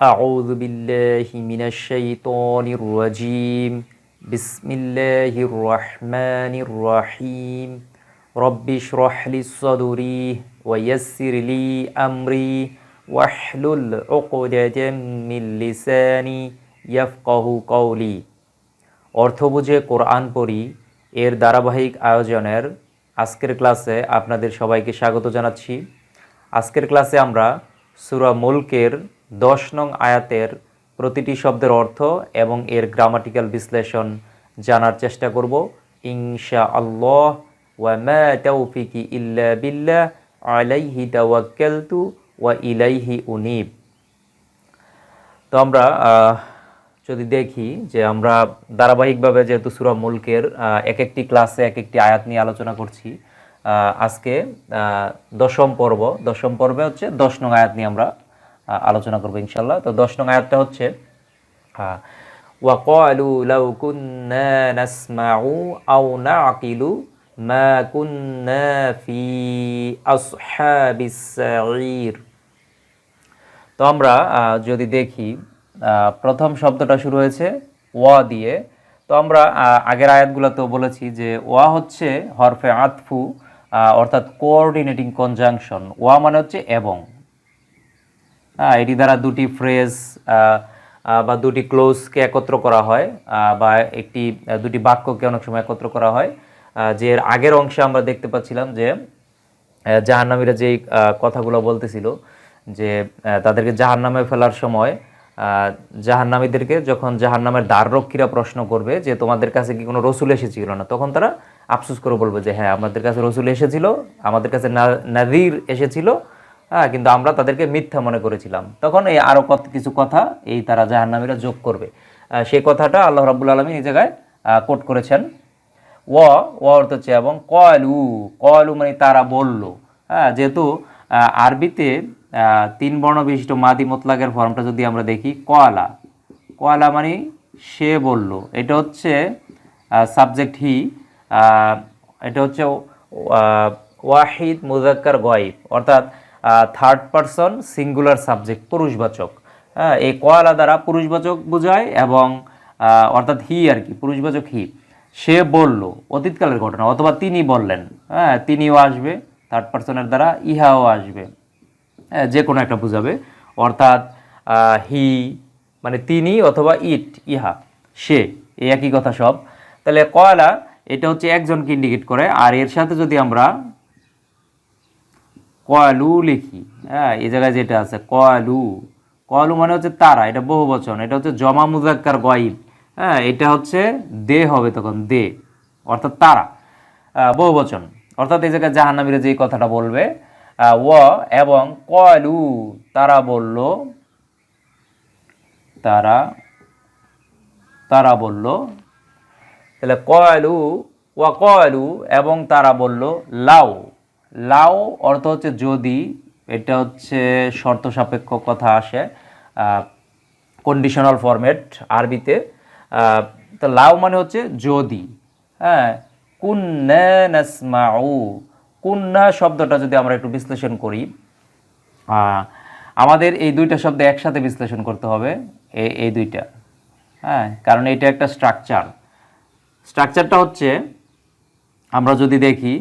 أعوذ بالله من الشيطان الرجيم بسم الله الرحمن الرحيم رب اشرح لي صدري ويسر لي أمري واحلل عقدة من لساني يفقه قولي অর্থ বুঝে কোরআন পড়ি এর ধারাবাহিক আয়োজনের আজকের ক্লাসে আপনাদের সবাইকে স্বাগত জানাচ্ছি আজকের ক্লাসে আমরা সুরা মুলকের দশ নং আয়াতের প্রতিটি শব্দের অর্থ এবং এর গ্রামাটিক্যাল বিশ্লেষণ জানার চেষ্টা করব। ইনশা আল্লাহ ওয়া মা তাওফিকি ইল্লা বিল্লাহ, আলাইহি তাওয়াক্কালতু ওয়া ইলাইহি উনিব। তো আমরা যদি দেখি যে আমরা ধারাবাহিকভাবে যেহেতু সুরা মুলকের এক একটি ক্লাসে এক একটি আয়াত নিয়ে আলোচনা করছি আজকে দশম পর্ব। দশম পর্বে হচ্ছে দশ নং আয়াত নিয়ে আমরা আলোচনা করবো ইনশাল্লাহ তো দশ নং আয়াতটা হচ্ছে আহ, وقالوا لو كنا نسمع أو نعقل ما كنا في أصحاب السعير তো আমরা আহ, যদি দেখি আহ, প্রথম শব্দটা শুরু হয়েছে ওয়া দিয়ে তো আমরা আহ, আগের আয়াতগুলোতেও বলেছি যে ওয়া হচ্ছে হরফে আতফু আহ, অর্থাৎ কোঅর্ডিনেটিং কনজাংশন ওয়া মানে হচ্ছে এবং হ্যাঁ এটি দ্বারা দুটি ফ্রেজ বা দুটি ক্লোজকে একত্র করা হয় বা একটি দুটি বাক্যকে অনেক সময় একত্র করা হয় যে এর আগের অংশে আমরা দেখতে পাচ্ছিলাম যে জাহান্নামীরা যেই কথাগুলো বলতেছিল, যে তাদেরকে জাহান্নামে ফেলার সময় জাহান্নামীদেরকে যখন জাহান্নামের দ্বাররক্ষীরা প্রশ্ন করবে যে, তোমাদের কাছে কি কোনো রসুল এসেছিল না? তখন তারা আফসোস করে বলবে যে হ্যাঁ আমাদের কাছে রসুল এসেছিল, আমাদের কাছে নাদির এসেছিল হ্যাঁ কিন্তু আমরা তাদেরকে মিথ্যা মনে করেছিলাম। তখন এই আরও কত কিছু কথা এই তারা জাহান্নামীরা যোগ করবে। সেই কথাটা আল্লাহ রাবুল আলমী এই জায়গায় কোট করেছেন। ও ও অর্থ হচ্ছে এবং কয়লু কয়লু মানে তারা বলল। হ্যাঁ যেহেতু আরবিতে তিন বর্ণ বিশিষ্ট মাদি মোতলাকের ফর্মটা যদি আমরা দেখি কয়লা কয়লা মানে সে বলল। এটা হচ্ছে সাবজেক্ট হি। এটা হচ্ছে ওয়াহিদ মুজাক্কার গয়েব। অর্থাৎ থার্ড পারসন সিঙ্গুলার সাবজেক্ট পুরুষবাচক। হ্যাঁ এই কয়লা দ্বারা পুরুষবাচক বোঝায় এবং অর্থাৎ হি আর কি পুরুষবাচক হি। সে বলল অতীতকালের ঘটনা অথবা তিনি বললেন। হ্যাঁ তিনিও আসবে থার্ড পার্সনের দ্বারা ইহাও আসবে। হ্যাঁ, যে কোনো একটা বুঝাবে। অর্থাৎ হি মানে তিনি অথবা ইট ইহা সে এই একই কথা সব। তাহলে কয়লা এটা হচ্ছে একজনকে ইন্ডিকেট করে আর এর সাথে যদি আমরা কয়ালু লিখি হ্যাঁ এই জায়গায় যেটা আছে, কয়ালু। কয়ালু মানে হচ্ছে তারা, এটা বহু বচন, এটা হচ্ছে জমা মুজাক্কার গয়েব হ্যাঁ এটা হচ্ছে দে হবে তখন, দে, অর্থাৎ তারা বহু বচন। অর্থাৎ এই জায়গায় জাহান্নামীরা যে কথাটা বলবে ও এবং কয়ালু, তারা বলল, তারা তারা বলল, তাহলে কয়ালু ওয়া কয়ালু এবং তারা বলল লাউ। লাউ অর্থ হচ্ছে যদি, এটা হচ্ছে শর্ত সাপেক্ষ কথা আসে কন্ডিশনাল ফরম্যাট আরবিতে। তো লাউ মানে হচ্ছে যদি। হ্যাঁ কুন্না নাসমাউ। কুন্না শব্দটা যদি আমরা একটু বিশ্লেষণ করি আমাদের এই দুইটা শব্দ একসাথে বিশ্লেষণ করতে হবে এই দুইটা। হ্যাঁ কারণ এটা একটা স্ট্রাকচার স্ট্রাকচারটা হচ্ছে, আমরা যদি দেখি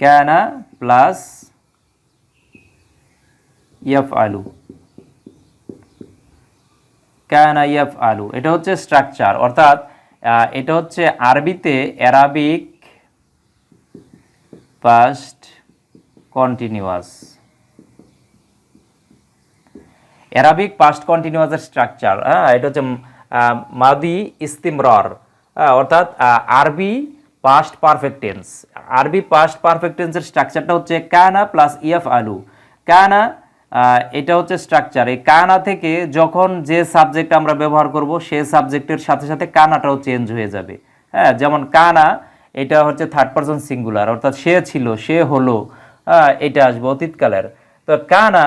ক্যানা প্লাস ইয়াফ আলু ক্যানা ইয়াফ আলু এটা হচ্ছে স্ট্রাকচার অর্থাৎ এটা হচ্ছে আরবিতে Arabic past continuous Arabic past কন্টিনিউয়াসের structure হ্যাঁ এটা হচ্ছে মাদি ইস্তিমরর হ্যাঁ, অর্থাৎ আরবি পাস্ট পারফেক্ট টেন্স আরবি পাস্ট পারফেক্ট টেন্সের স্ট্রাকচারটা হচ্ছে কানা প্লাস ইএফ আলু। কানা এটা হচ্ছে স্ট্রাকচার এই কানা থেকে যখন যে সাবজেক্ট আমরা ব্যবহার করব, সেই সাবজেক্টের সাথে সাথে কানাটাও চেঞ্জ হয়ে যাবে। হ্যাঁ যেমন কানা এটা হচ্ছে থার্ড পারসন সিঙ্গুলার অর্থাৎ সে ছিল, সে হলো এটা আসবে অতীতকালের তো কানা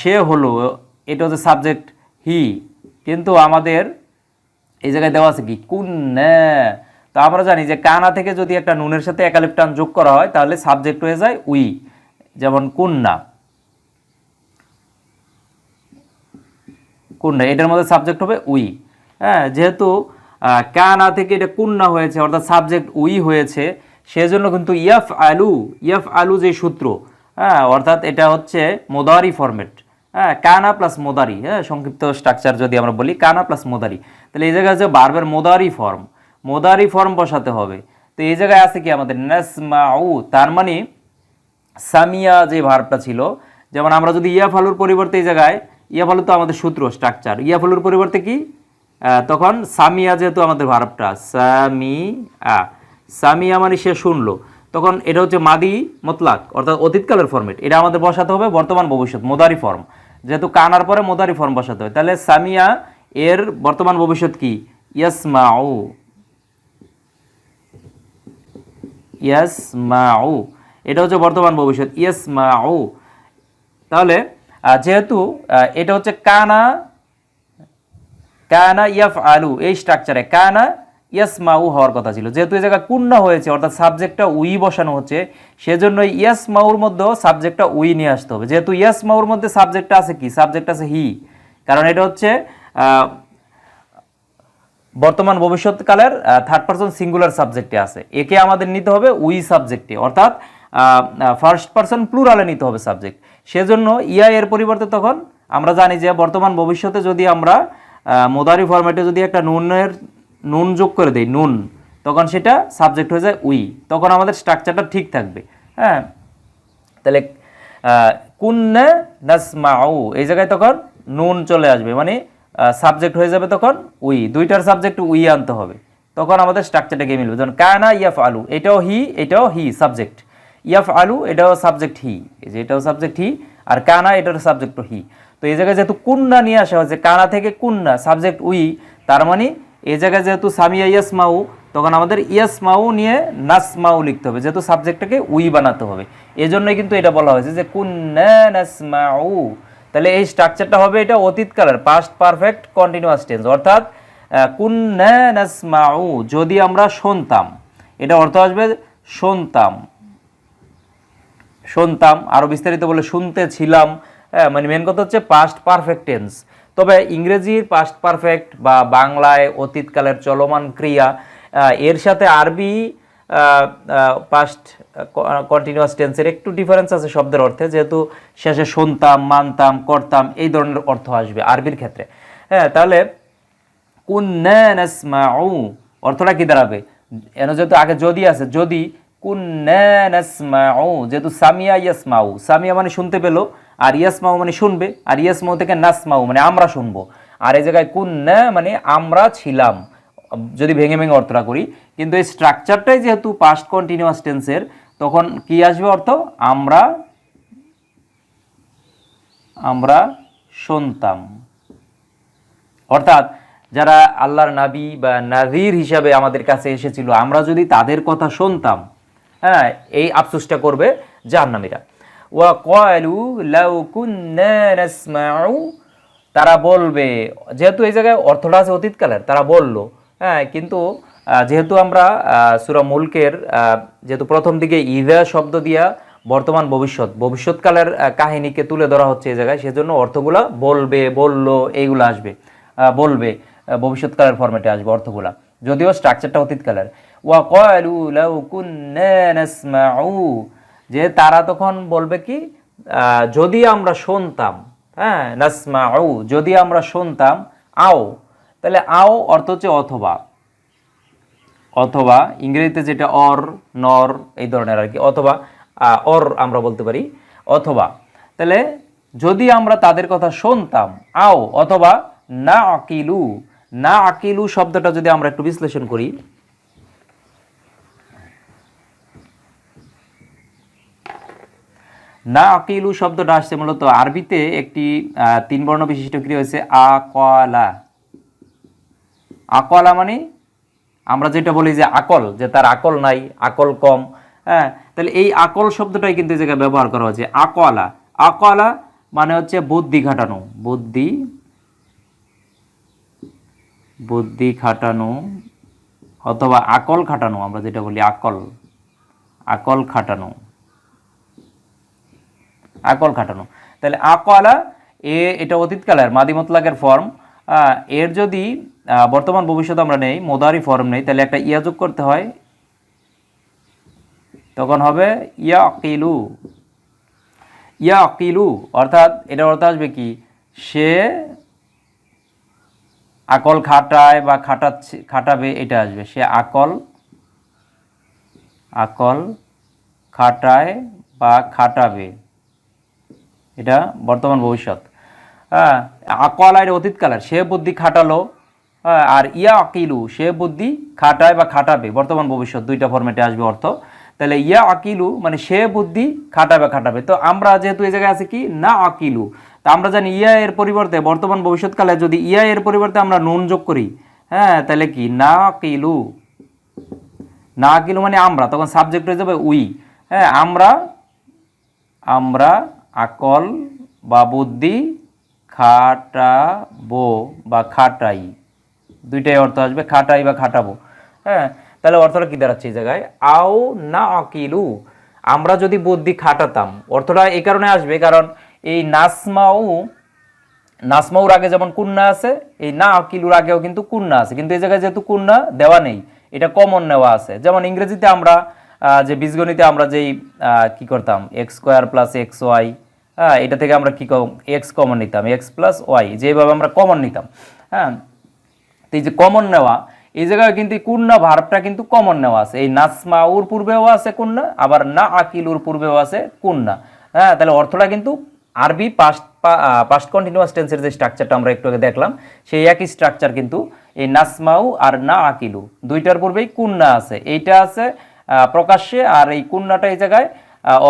সে হলো, এটা হচ্ছে সাবজেক্ট হি কিন্তু আমাদের এই জায়গায় দেওয়া আছে কি? কুন্না তো আমরা জানি যে কানা থেকে যদি একটা নুনের সাথে একালিপ টান যোগ করা হয়, তাহলে সাবজেক্ট হয়ে যায় উই, যেমন কুন্না। কুন্না, এটার মধ্যে সাবজেক্ট হবে উই। হ্যাঁ যেহেতু কানা থেকে এটা কুন্না হয়েছে, অর্থাৎ সাবজেক্ট উই হয়েছে, সেজন্য কিন্তু ইয়াফ আলু ইয়াফ আলু যে সূত্র হ্যাঁ অর্থাৎ এটা হচ্ছে মোদারি ফরম্যাট। হ্যাঁ কানা প্লাস মোদারি হ্যাঁ সংক্ষিপ্ত স্ট্রাকচার যদি আমরা বলি, কানা প্লাস মোদারি। তাহলে এই জায়গায় যে বারবার মোদারি ফর্ম মোদারি ফর্ম বসাতে হবে। তো এই জায়গায় আছে কি আমাদের নাসমাউ, তার মানে সামিয়া যে ভার্বটা ছিল, যেমন আমরা যদি ইয়া ফালুর পরিবর্তে এই জায়গায় ইয়া ফালু তো আমাদের সূত্র স্ট্রাকচার ইয়া ফালুর পরিবর্তে কি? তখন সামিয়া যেহেতু আমাদের ভার্বটা সামি আ সামিয়া মানে সে শুনলো। তখন এটা হচ্ছে মাদি মতলাক, অর্থাৎ অতীতকালের ফর্মেট এটা আমাদের বসাতে হবে, বর্তমান ভবিষ্যৎ, মোদারি ফর্ম। যেহেতু কানার পরে মোদারি ফর্ম বসাতে হবে, তাহলে সামিয়া এর বর্তমান ভবিষ্যৎ কি? ইয়াসমাউ। ইয়াসমাউ। এটা হচ্ছে বর্তমান ভবিষ্যৎ ইয়াস মাউ তাহলে যেহেতু এটা হচ্ছে কানা কানা ইয়াফ আলু এই স্ট্রাকচারে কানা ইয়াস মাউ হওয়ার কথা ছিল। যেহেতু এই জায়গায় কুন্না হয়েছে, অর্থাৎ সাবজেক্টটা উই বসানো হচ্ছে সেজন্য ইয়াস মাউর মধ্যেও সাবজেক্টটা উই নিয়ে আসতে হবে। যেহেতু ইয়াস মাউর মধ্যে সাবজেক্টটা আছে কি? সাবজেক্ট আছে হি। কারণ এটা হচ্ছে বর্তমান ভবিষ্যৎকালের থার্ড পারসন সিঙ্গুলার সাবজেক্টে আছে। একে আমাদের নিতে হবে উই সাবজেক্টে অর্থাৎ ফার্স্ট পারসন প্লুরালে নিতে হবে সাবজেক্ট সেজন্য ইয়া এর পরিবর্তে তখন আমরা জানি যে বর্তমান ভবিষ্যতে যদি আমরা মোদারি ফরম্যাটে যদি একটা নুনের, নুন যোগ করে দেই, নুন, তখন সেটা সাবজেক্ট হয়ে যায় উই তখন আমাদের স্ট্রাকচারটা ঠিক থাকবে। হ্যাঁ? তাহলে কুন্না নাসমাউ, এই জায়গায় তখন নুন চলে আসবে। মানে সাবজেক্ট হয়ে যাবে তখন উই। দুইটার সাবজেক্ট উই আনতে হবে। তখন আমাদের স্ট্রাকচারটা গিয়ে মিলবে? যেমন কায়না ইয়াফ আলু এটাও হি এটাও হি সাবজেক্ট ইয়াফ আলু এটাও সাবজেক্ট হি। এই যে এটাও সাবজেক্ট হি, আর কানা, এটার সাবজেক্ট হি। তো এই জায়গায় যেহেতু কুন্না নিয়ে আসা হয়েছে, কানা থেকে কুন্না সাবজেক্ট উই, তার মানে এই জায়গায় যেহেতু সামিয়া ইয়াসমাউ, তখন আমাদের ইয়াসমাউ নিয়ে নাসমাউ লিখতে হবে। যেহেতু সাবজেক্টটাকে উই বানাতে হবে। এজন্যই কিন্তু এটা বলা হয়েছে যে কুন্না নাসমাউ। তাহলে এই স্ট্রাকচারটা হবে এটা অতীতকালের পাস্ট পারফেক্ট কন্টিনিউয়াস টেন্স অর্থাৎ আহ, কুন্না নাসমাউ যদি আমরা শুনতাম এটা অর্থ আসবে শুনতাম। শুনতাম আরও বিস্তারিত বলে শুনতেছিলাম হ্যাঁ মানে মেন কথা হচ্ছে পাস্ট পারফেক্ট টেন্স তবে ইংরেজির পাস্ট পারফেক্ট বা বাংলায় অতীতকালের চলমান ক্রিয়া এর সাথে আরবি পাস্ট কন্টিনিউয়াস টেন্সের একটু ডিফারেন্স আছে শব্দের অর্থে, যেহেতু শেষে শুনতাম, মানতাম, করতাম, এই ধরনের অর্থ আসবে আরবির ক্ষেত্রে। হ্যাঁ তাহলে কুন্না নাসমাউ, অর্থটা কি দাঁড়াবে? এন যেহেতু আগে যদি আছে, যদি কুন্না নাসমাউ, যেহেতু সামিয়া ইয়াসমাউ, সামিয়া মানে শুনতে পেল, আর ইয়াসমাউ মানে শুনবে, আর ইয়াসমাউ থেকে নাসমাউ মানে আমরা শুনব। আর এই জায়গায় কুন্না মানে আমরা ছিলাম, যদি ভেঙে ভেঙে অর্থটা করি। কিন্তু এই স্ট্রাকচারটাই যেহেতু পাস্ট কন্টিনিউয়াস টেন্সের তখন কি আসবে অর্থ? আমরা আমরা শুনতাম। অর্থাৎ যারা আল্লাহর নাবী বা নাজির হিসাবে আমাদের কাছে এসেছিল, আমরা যদি তাদের কথা শুনতাম হ্যাঁ এই আফসোসটা করবে জাহান্নামীরা। ওয়া কয়লু লাউ কুন্না নাসমাউ, তারা বলবে, যেহেতু এই জায়গায় অর্থটা আছে অতীতকালের, তারা বলল হ্যাঁ কিন্তু যেহেতু আমরা সুরা মুলকের যেহেতু প্রথম দিকে ইদা শব্দ দিয়া বর্তমান ভবিষ্যৎ, ভবিষ্যৎকালের কাহিনীকে তুলে ধরা হচ্ছে এই জায়গায়, সেজন্য অর্থগুলা বলবে, বলল, এইগুলো আসবে বলবে ভবিষ্যৎকালের ফরম্যাটে আসবে অর্থগুলা। যদিও স্ট্রাকচারটা অতীতকালের। ওয়া যে তারা তখন বলবে কি যদি আমরা শুনতাম হ্যাঁ যদি আমরা শুনতাম, আও, তাহলে আও অর্থ হচ্ছে অথবা। অথবা ইংরেজিতে যেটা অর, নর, এই ধরনের আর কি, অথবা অর আমরা বলতে পারি, অথবা। তাহলে যদি আমরা তাদের কথা শুনতাম, আও, অথবা না আকিলু না আকিলু শব্দটা যদি আমরা একটু বিশ্লেষণ করি। না আকিলু শব্দটা আসছে মূলত আরবিতে একটি তিন বর্ণ বিশিষ্ট ক্রিয়া হয়েছে আকলা আকলা মানে আমরা যেটা বলি যে আকল, যে তার আকল নাই, আকল কম হ্যাঁ? তাহলে এই আকল শব্দটাই কিন্তু এই জায়গায় ব্যবহার করা হচ্ছে আকলা আকলা মানে হচ্ছে বুদ্ধি খাটানো। বুদ্ধি বুদ্ধি খাটানো অথবা আকল খাটানো, আমরা যেটা বলি আকল। আকল খাটানো। আকল খাটানো। তাহলে আকলা এ, এটা অতীতকালের, মাদি মতলাকের ফর্ম এর যদি বর্তমান ভবিষ্যৎ আমরা নেই মোদারি ফর্ম নেই, তাহলে একটা ইয়া যোগ করতে হয়। তখন হবে ইয়া আকিলু ইয়া আকিলু অর্থাৎ এটার অর্থ আসবে কি? সে আকল খাটায় বা খাটাচ্ছে, খাটাবে, এটা আসবে। সে আকল আকল খাটায় বা খাটাবে। এটা বর্তমান ভবিষ্যৎ। হ্যাঁ আকল আর অতীতকালের সে বুদ্ধি খাটালো আর ইয়া আকিলু সে বুদ্ধি খাটায় বা খাটাবে। বর্তমান ভবিষ্যৎ, দুইটা ফরম্যাটে আসবে অর্থ। তাহলে ইয়া আকিলু মানে সে বুদ্ধি খাটাবে খাটাবে। তো আমরা যেহেতু এই জায়গায় আছে কি? না আকিলু। তা আমরা জানি ইয়া এর পরিবর্তে, বর্তমান ভবিষ্যৎকালে যদি ইয়া এর পরিবর্তে আমরা নুন যোগ করি হ্যাঁ তাহলে কি? না আকিলু। না আকিলু মানে আমরা, তখন সাবজেক্ট হয়ে যাবে উই। হ্যাঁ আমরা আমরা আকল বা বুদ্ধি খাটাবো বা খাটাই। দুইটাই অর্থ আসবে, খাটাই বা খাটাবো। হ্যাঁ তাহলে অর্থটা কি দাঁড়াচ্ছে এই জায়গায়? আও না আকিলু, আমরা যদি বুদ্ধি খাটাতাম, অর্থটা এই কারণে আসবে কারণ এই নাসমাউ, নাসমাউর আগে যেমন কুন্না আছে, এই না আকিলুর আগেও কিন্তু কুন্না আছে। কিন্তু এই জায়গায় যেহেতু কুন্না দেওয়া নেই, এটা কমন নেওয়া আছে। যেমন ইংরেজিতে আমরা যে বীজগণিতে আমরা যেই কি করতাম X square plus X Y হ্যাঁ এটা থেকে আমরা কি এক্স কমন নিতাম এক্স প্লাস ওয়াই যেভাবে আমরা কমন নিতাম হ্যাঁ তো এই যে কমন নেওয়া, এই জায়গায় কিন্তু কুন্না ভার্বটা কিন্তু কমন নেওয়া আছে। এই নাসমাউর পূর্বেও আছে কুন্না, আবার না আকিলুর পূর্বেও আছে কুন্না। হ্যাঁ তাহলে অর্থটা কিন্তু আরবি পাস্ট পাস্ট কন্টিনিউয়াস টেন্সের যে স্ট্রাকচারটা আমরা একটু আগে দেখলাম, সেই একই স্ট্রাকচার কিন্তু এই নাসমাউ আর না আকিলু দুইটার পূর্বেই কুন্না আছে। এইটা আছে প্রকাশ্যে, আর এই কুন্নাটা এই জায়গায়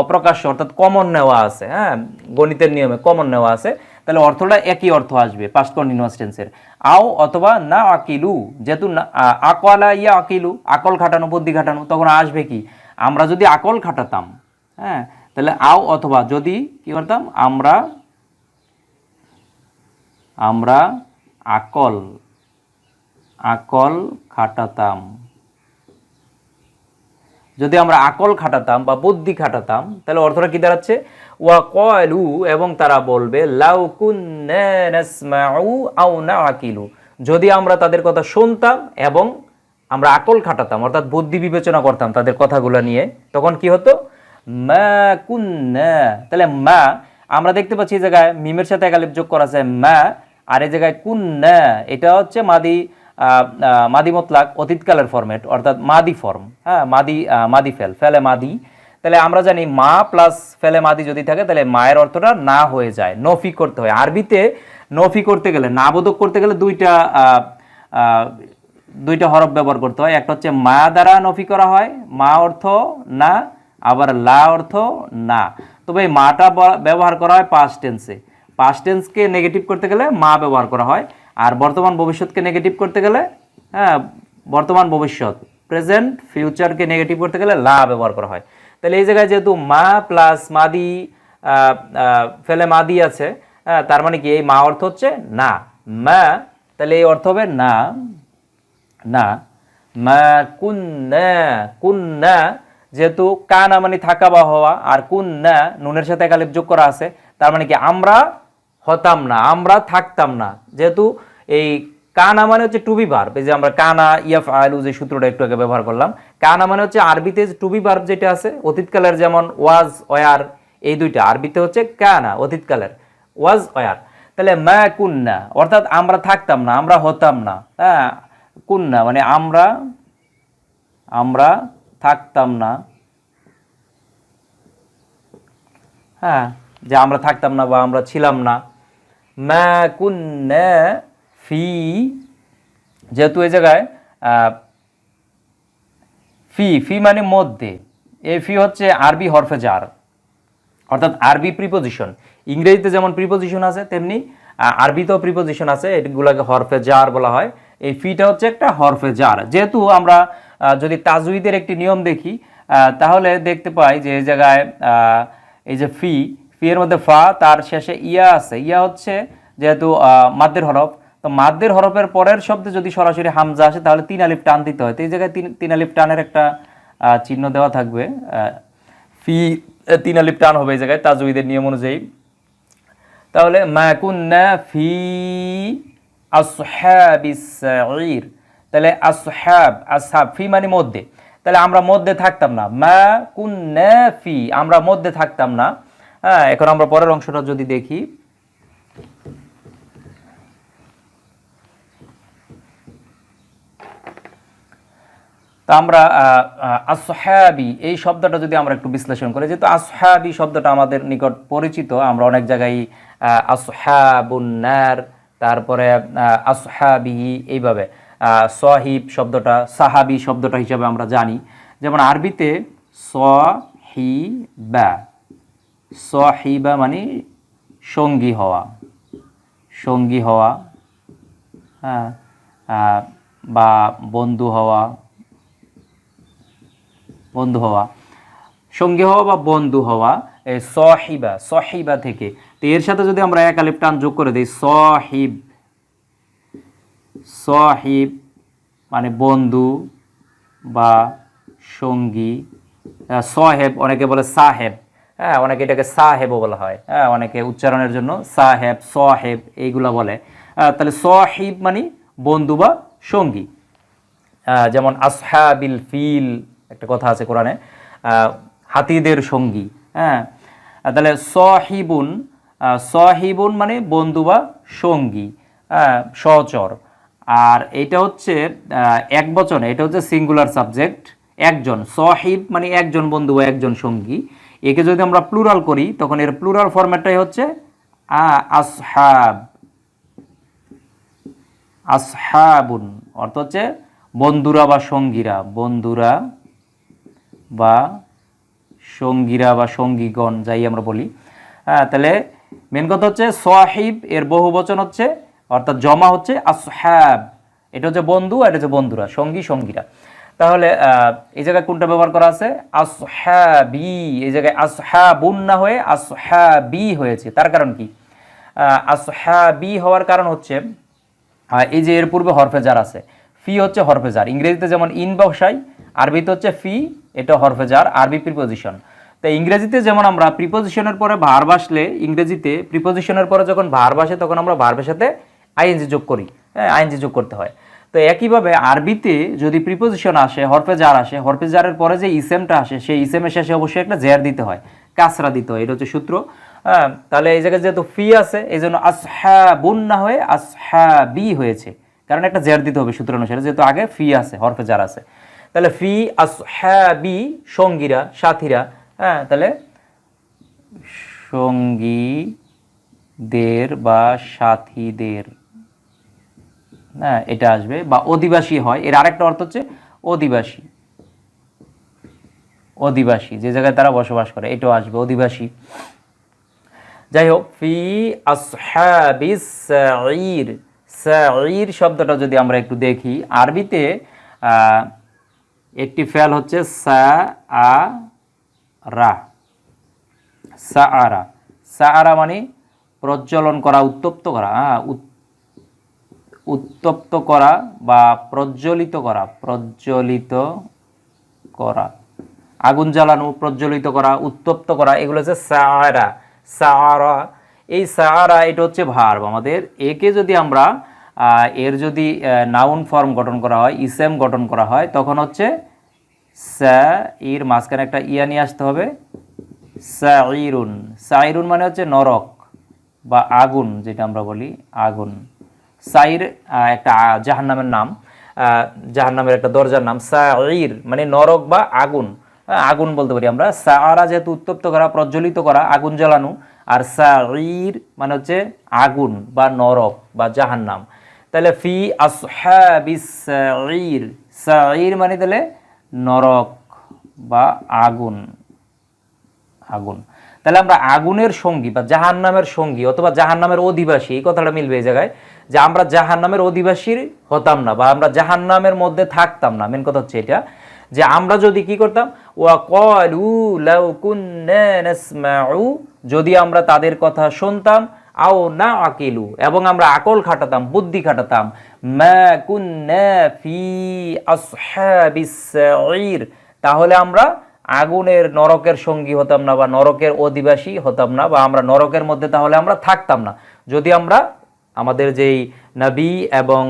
অপ্রকাশ্য, অর্থাৎ কমন নেওয়া আছে। হ্যাঁ গণিতের নিয়মে কমন নেওয়া আছে। তাহলে অর্থটা একই অর্থ আসবে পাস্ট কন্টিনিউয়াস টেন্সের আও অথবা না আকিলু, যেহেতু আকলা ইয়া আকিলু, আকল খাটানো, বুদ্ধি খাটানো, তখন আসবে কি? আমরা যদি আকল খাটাতাম হ্যাঁ তাহলে আও অথবা যদি কি করতাম? আমরা আমরা আকল আকল খাটাতাম। যদি আমরা আকল খাটাতাম বা বুদ্ধি খাটাতাম, তাহলে অর্থটা কি দাঁড়াচ্ছে? ওয়া কয়লু এবং তারা বলবে, লাউ কুন্না নাসমাউ আও নাআকিলু। যদি আমরা তাদের কথা শুনতাম এবং আমরা আকল খাটাতাম, অর্থাৎ বুদ্ধি বিবেচনা করতাম তাদের কথাগুলো নিয়ে, তখন কি হতো? মা তাহলে মা, আমরা দেখতে পাচ্ছি এই জায়গায় মিমের সাথে একালিপ যোগ করা আছে, মা, আর এই জায়গায় কুন্না, এটা হচ্ছে মাদি মাদি মতলাক অতীতকালের ফরম্যাট অর্থাৎ মাদি ফর্ম হ্যাঁ মাদি মাদি ফেল, ফেলে মাদি তাহলে আমরা জানি মা প্লাস ফেলে মাদি যদি থাকে, তাহলে মায়ের অর্থটা না হয়ে যায় নফি করতে হয়। আরবিতে নফি করতে গেলে না বোধক করতে গেলে দুইটা দুইটা হরফ ব্যবহার করতে হয়। একটা হচ্ছে মা দ্বারা নফি করা হয়, মা অর্থ না, আবার লা অর্থ না। তবে মাটা ব্যবহার করা হয় পাস্ট টেন্সে পাস্ট টেন্সকে নেগেটিভ করতে গেলে মা ব্যবহার করা হয়, আর বর্তমান ভবিষ্যৎকে নেগেটিভ করতে গেলে হ্যাঁ বর্তমান ভবিষ্যৎ প্রেজেন্ট ফিউচারকে নেগেটিভ করতে গেলে লা ব্যবহার করা হয়। তাহলে এই জায়গায় যেহেতু মা প্লাস মাদি ফেলে মাদি আছে তার মানে কি এই মা অর্থ হচ্ছে না। মা, তাহলে এই অর্থ হবে না না। মা কুন্না কুন্না, যেহেতু কানা মানে থাকা বা হওয়া, আর কুন্না, নুনের সাথে একালিপ যোগ করা আছে, তার মানে কি আমরা হতাম না, আমরা থাকতাম না। যেহেতু এই কানা মানে হচ্ছে টুবি ভার্ব এই যে আমরা কানা ইয়াফ আলু যে সূত্রটা একটু আগে ব্যবহার করলাম। কানা মানে হচ্ছে আরবিতে টুবি ভার্ব যেটা আছে, অতীতকালের যেমন ওয়াজ ওয়ার এই দুইটা। আরবিতে হচ্ছে কানা, অতীতকালের। ওয়াজ ওয়ার তাহলে মা কুন্না, অর্থাৎ আমরা থাকতাম না, আমরা হতাম না। হ্যাঁ কুন্না মানে আমরা আমরা থাকতাম না। হ্যাঁ যে আমরা থাকতাম না বা আমরা ছিলাম না। মা কুন্না ফি যেহেতু এই জায়গায় ফি ফি মানে মধ্যে। এই ফি হচ্ছে আরবি হরফে জার অর্থাৎ আরবি প্রিপোজিশন ইংরেজিতে যেমন প্রিপোজিশন আছে তেমনি আরবিতেও প্রিপোজিশন আছে এগুলোকে হরফে জার বলা হয়। এই ফিটা হচ্ছে একটা হরফে জার যেহেতু আমরা যদি তাজুইদের একটি নিয়ম দেখি তাহলে দেখতে পাই যে এই জায়গায় এই যে ফি ফি এর মধ্যে ফা তার শেষে ইয়া আছে। ইয়া হচ্ছে যেহেতু আহ, মাদ্দের হরফ তো মাদ্দের হরফের পরের শব্দে যদি সরাসরি হামজা আসে, তাহলে তিন আলিফ টান দিতে হয়। তো এই জায়গায় তিন তিন আলিফ টানের একটা চিহ্ন দেওয়া থাকবে। ফি তিন আলিফ টান হবে এই জায়গায়, তাজউইদের নিয়ম অনুযায়ী। তাহলে, মা কুন্না ফি আসহাবিস সাঈর। তাহলে আসহাব আসহাব, ফি মানে মধ্যে। তাহলে আমরা মধ্যে থাকতাম না। মা কুন্না ফি, আমরা মধ্যে থাকতাম না। হ্যাঁ এখন আমরা পরের অংশটা যদি দেখি। তা আমরা আসহাবি, এই শব্দটা যদি আমরা একটু বিশ্লেষণ করি, যেহেতু আসহাবি শব্দটা আমাদের নিকট পরিচিত, আমরা অনেক জায়গায় আসহাবুন্নার তারপরে আসহাবি, এইভাবে সহিব শব্দটা, সাহাবি শব্দটা হিসাবে আমরা জানি। যেমন আরবিতে, সহিবা সহিবা মানে সঙ্গী হওয়া সঙ্গী হওয়া হ্যাঁ বা বন্ধু হওয়া বন্ধু হওয়া, সঙ্গী হওয়া বা বন্ধু হওয়া সহিবা সহিবা থেকে। তো এর সাথে যদি আমরা এক আলিফ টান যোগ করে দিই, সহিব সহিব মানে বন্ধু বা সঙ্গী সহেব অনেকে বলে সাহেব হ্যাঁ অনেকে এটাকে সাহেবও বলা হয় হ্যাঁ অনেকে উচ্চারণের জন্য সাহেব, সহেব এইগুলা বলে। তাহলে সহিব মানে বন্ধু বা সঙ্গী। যেমন আসহাবিল ফিল একটা কথা আছে কোরআনে হাতিদের সঙ্গী হ্যাঁ? তাহলে সহিবুন সহিবুন মানে বন্ধু বা সঙ্গী হ্যাঁ, সহচর। আর এটা হচ্ছে এক বচনে এটা হচ্ছে সিঙ্গুলার সাবজেক্ট একজন। সহিব মানে একজন বন্ধু বা একজন সঙ্গী। একে যদি আমরা প্লুরাল করি তখন এর প্লুরাল ফরম্যাটটাই হচ্ছে আসহাব। আসহাবুন অর্থ হচ্ছে বন্ধুরা বা সঙ্গীরা বন্ধুরা বা সঙ্গীরা বা সঙ্গীগণ, যাই আমরা বলি হ্যাঁ তাহলে মেন কথা হচ্ছে সোয়াহিব এর বহু বচন হচ্ছে, অর্থাৎ জমা হচ্ছে আসহাব। এটা হচ্ছে বন্ধু আর এটা হচ্ছে বন্ধুরা, সঙ্গী, সঙ্গীরা। তাহলে এই জায়গায় কোনটা ব্যবহার করা আছে? আসহাবি, এই জায়গায় আসহাবুন না হয়ে আসহাবি হয়েছে। তার কারণ কি? আসহাবি হওয়ার কারণ হচ্ছে এই যে এর পূর্বে হরফেজার আছে, ফি হচ্ছে হরফেজার ইংরেজিতে যেমন ইন বসাই আরবিতে হচ্ছে ফি, এটা হরফেজার আরবি প্রিপোজিশন তো ইংরেজিতে যেমন আমরা প্রিপোজিশনের পরে ভার বাসলে ইংরেজিতে প্রিপোজিশনের পরে যখন ভার বাসে তখন আমরা ভার্বের সাথে আইএনজি যোগ করি। হ্যাঁ আইএনজি যোগ করতে হয়। তো একইভাবে আরবিতে যদি প্রিপোজিশন আসে হরফেজার আসে হরফেজারের পরে যে ইসেমটা আসে, সেই ইসেমের শেষে অবশ্যই একটা জের দিতে হয়, কাসরা দিতে হয়, এটা হচ্ছে সূত্র। হ্যাঁ তাহলে এই জায়গায় যেহেতু ফি আছে এই জন্য আসহাবুন না হয়ে আসহাবি হয়েছে। কারণ একটা জের দিতে হবে সূত্র অনুসারে, যেহেতু আগে ফি আছে, হরফে জার আছে। তাহলে ফি আস আসহাবি সঙ্গীরা, সাথীরা হ্যাঁ তাহলে সঙ্গীদের বা সাথীদের হ্যাঁ এটা আসবে বা অধিবাসী হয়। এর আরেকটা অর্থ হচ্ছে অধিবাসী। অধিবাসী, যে জায়গায় তারা বসবাস করে, এটাও আসবে অধিবাসী। যাই হোক, ফি আসহাবিস সাঈর। সাঈর শব্দটা যদি আমরা একটু দেখি, আরবিতে একটি ফেল হচ্ছে সা আ রা সাআরা। সাআরা মানে প্রজ্বলন করা, উত্তপ্ত করা হ্যাঁ উত- উত্তপ্ত করা বা প্রজ্বলিত করা প্রজ্বলিত করা। আগুন জ্বালানো, প্রজ্বলিত করা, উত্তপ্ত করা, এগুলো হচ্ছে সারা সারা এই সারা এটা হচ্ছে ভার্ব। আমাদের একে যদি আমরা এর যদি নাউন ফর্ম গঠন করা হয় ইসেম গঠন করা হয় তখন হচ্ছে সা এর মাঝখানে একটা ইয়া নিয়ে আসতে হবে। সাইরুন সাইরুন মানে হচ্ছে নরক বা আগুন যেটা আমরা বলি আগুন। সাইর একটা জাহান্নামের নাম। জাহান্নামের একটা দরজার নাম। সাইর মানে নরক বা আগুন। হ্যাঁ, আগুন বলতে পারি আমরা। সারা যেহেতু উত্তপ্ত করা প্রজ্বলিত করা আগুন জ্বালানো। আর সাইর মানে হচ্ছে আগুন বা নরক বা জাহান্নাম। তাহলে ফি আসহাবিস সাইর সাইর মানে তাহলে নরক বা আগুন। আগুন। তাহলে আমরা আগুনের সঙ্গী বা জাহান্নামের সঙ্গী অথবা জাহান্নামের অধিবাসী, এই কথাটা মিলবে এই জায়গায়, যে আমরা জাহান্নামের অধিবাসীর হতাম না বা আমরা জাহান্নামের মধ্যে থাকতাম না। মেন কথা হচ্ছে এটা, যে আমরা যদি কি করতাম, ওয়া যদি আমরা তাদের কথা শুনতাম আও না আকিলু, এবং আমরা আকল খাটাতাম, বুদ্ধি খাটাতাম। তাহলে আমরা আগুনের নরকের সঙ্গী হতাম না বা নরকের অধিবাসী হতাম না বা আমরা নরকের মধ্যে তাহলে আমরা থাকতাম না। যদি আমরা আমাদের যেই নবী এবং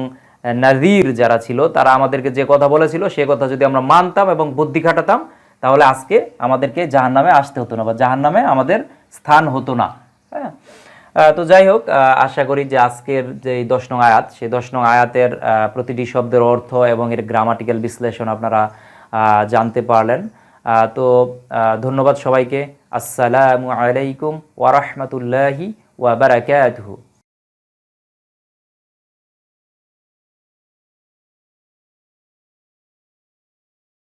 নাজির যারা ছিল, তারা আমাদেরকে যে কথা বলেছিল, সে কথা যদি আমরা মানতাম এবং বুদ্ধি খাটাতাম, তাহলে আজকে আমাদেরকে জাহান্নামে আসতে হতো না বা জাহান্নামে আমাদের স্থান হতো না। হ্যাঁ? তো যাই হোক আশা করি যে আজকের যে দশ নং আয়াত, সেই দশ নং আয়াতের প্রতিটি শব্দের অর্থ এবং এর গ্রামাটিক্যাল বিশ্লেষণ আপনারা জানতে পারলেন। তো ধন্যবাদ সবাইকে। আসসালামু আলাইকুম ওয়ারহমতুল্লাহি ওয়া বারাকাতুহু।